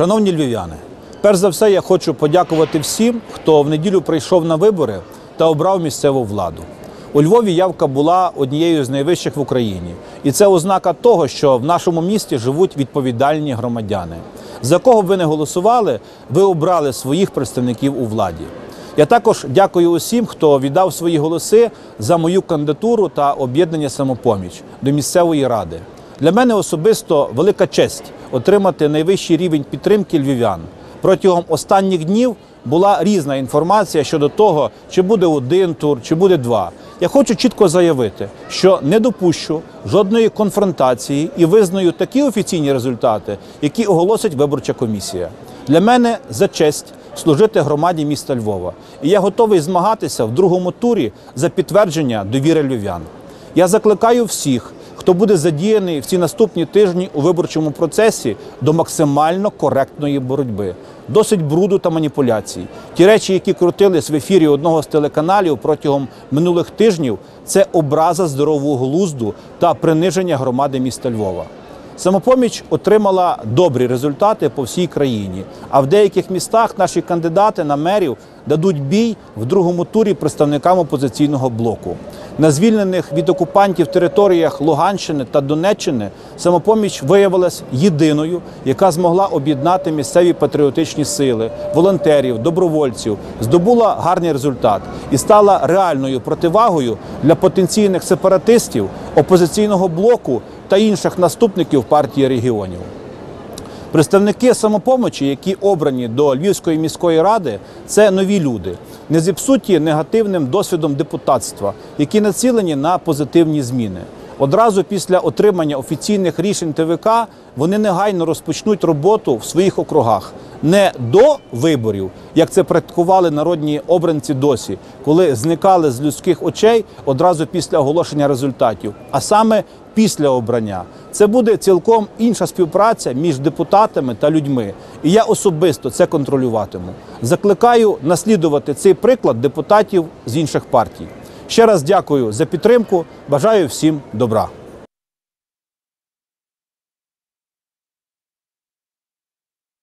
Шановні львів'яни, перш за все я хочу подякувати всім, хто в неділю прийшов на вибори та обрав місцеву владу. У Львові явка була однією з найвищих в Україні, і це ознака того, що в нашому місті живуть відповідальні громадяни. За кого б ви не голосували, ви обрали своїх представників у владі. Я також дякую усім, хто віддав свої голоси за мою кандидатуру та об'єднання самопоміч до місцевої ради. Для мене особисто велика честь отримати найвищий рівень підтримки львів'ян. Протягом останніх днів була різна інформація щодо того, чи буде один тур, чи буде два. Я хочу чітко заявити, що не допущу жодної конфронтації і визнаю такі офіційні результати, які оголосить виборча комісія. Для мене за честь служити громаді міста Львова. І я готовий змагатися в другому турі за підтвердження довіри львів'ян. Я закликаю всіх, хто буде задіяний в ці наступні тижні у виборчому процесі до максимально коректної боротьби. Досить бруду та маніпуляцій. Ті речі, які крутились в ефірі одного з телеканалів протягом минулих тижнів, це образа здорового глузду та приниження громади міста Львова. Самопоміч отримала добрі результати по всій країні. А в деяких містах наші кандидати на мерів дадуть бій в другому турі представникам опозиційного блоку. На звільнених від окупантів територіях Луганщини та Донеччини самопоміч виявилась єдиною, яка змогла об'єднати місцеві патріотичні сили, волонтерів, добровольців, здобула гарний результат і стала реальною противагою для потенційних сепаратистів, опозиційного блоку та інших наступників партії регіонів. Представники самопомочі, які обрані до Львівської міської ради, це нові люди, не зіпсуті негативним досвідом депутатства, які націлені на позитивні зміни. Одразу після отримання офіційних рішень ТВК вони негайно розпочнуть роботу в своїх округах не до виборів, як це практикували народні обранці досі, коли зникали з людських очей одразу після оголошення результатів, а саме після обрання. Це буде цілком інша співпраця між депутатами та людьми. І я особисто це контролюватиму. Закликаю наслідувати цей приклад депутатів з інших партій. Ще раз дякую за підтримку. Бажаю всім добра.